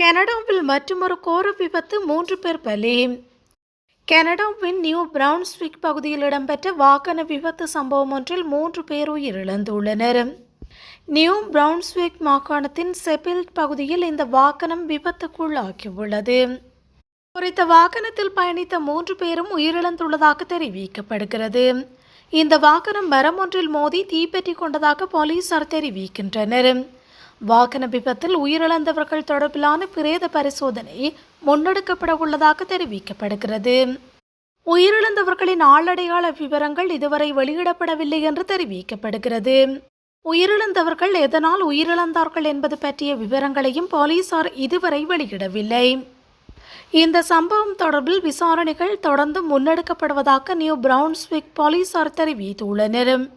கனடாவில் மற்றொரு கோர விபத்து மூன்று பேர் பலி. கனடாவின் நியூ பிரவுன்ஸ்விக் பகுதியில் இடம்பெற்ற வாகன விபத்து சம்பவம் ஒன்றில் மூன்று பேர் உயிரிழந்துள்ளனர். நியூ பிரவுன்ஸ்விக் மாகாணத்தின் செபில்ட் பகுதியில் இந்த வாகனம் விபத்துக்குள்ளாகியுள்ளது. குறித்த வாகனத்தில் பயணித்த மூன்று பேரும் உயிரிழந்துள்ளதாக தெரிவிக்கப்படுகிறது. இந்த வாகனம் மரம் ஒன்றில் மோதி தீப்பற்றி கொண்டதாக போலீசார் தெரிவிக்கின்றனர். வாகன விபத்தில் உயிரிழந்தவர்கள் தொடர்பிலான பிரேத பரிசோதனை முன்னெடுக்கப்பட உள்ளதாக தெரிவிக்கப்படுகிறது. உயிரிழந்தவர்களின் ஆளடையாள விவரங்கள் இதுவரை வெளியிடப்படவில்லை என்று தெரிவிக்கப்படுகிறது. உயிரிழந்தவர்கள் எதனால் உயிரிழந்தார்கள் என்பது பற்றிய விவரங்களையும் போலீசார் இதுவரை வெளியிடவில்லை. இந்த சம்பவம் தொடர்பில் விசாரணைகள் தொடர்ந்து முன்னெடுக்கப்படுவதாக நியூ பிரவுன்ஸ்விக் போலீசார் தெரிவித்துள்ளனர்.